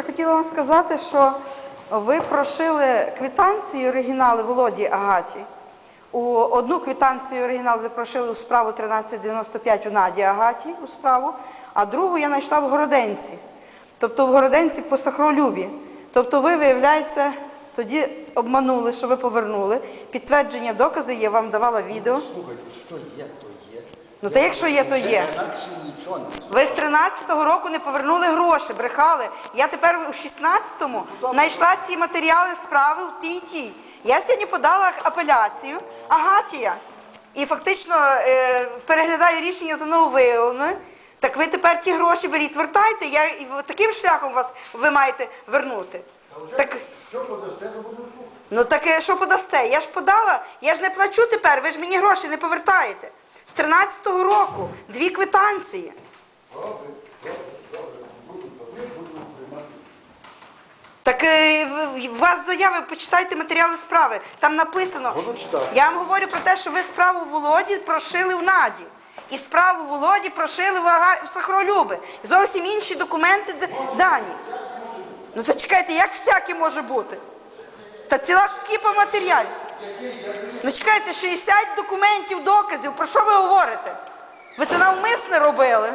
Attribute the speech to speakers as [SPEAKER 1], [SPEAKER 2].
[SPEAKER 1] Я хотіла вам сказати, що ви прошили квитанції оригінали Володі Агаті. У одну квитанцію оригінал ви прошили у справу 1395 у Наді Агаті у справу, а другу я знайшла в Городенці. Тобто в Городенці по Сахролюбі. Тобто ви, виявляється, тоді обманули, що ви повернули. Підтвердження докази є, вам давала відео.
[SPEAKER 2] Слухайте, що є, то.
[SPEAKER 1] Ну та якщо є, то є.
[SPEAKER 2] Інакше нічого не
[SPEAKER 1] Ви з 13-го року не повернули гроші, брехали. Я тепер у 16-му знайшла ці матеріали справи в тій і тій. Я сьогодні подала апеляцію Агатія. І фактично е, переглядаю рішення за нововиявлене. Так ви тепер ті гроші беріть, вертайте. Я і в- таким шляхом вас ви маєте вернути. Так,
[SPEAKER 2] Що подасте, то будемо слухати.
[SPEAKER 1] ну так е, що подасте? Я ж подала, я ж не плачу тепер, ви ж мені гроші не повертаєте. З 13-го року дві квитанції. Так е, у вас заяви, почитайте матеріали справи. Там написано. Я вам говорю про те, що ви справу Володі прошили в Наді. І справу Володі прошили в, Ага... в Сахролюби. Зовсім інші документи дані. Ну то чекайте, як всяке може бути? Та ціла кіпа матеріалів. Ну чекайте, 60 документів, доказів. Про що ви говорите? Ви це навмисне робили?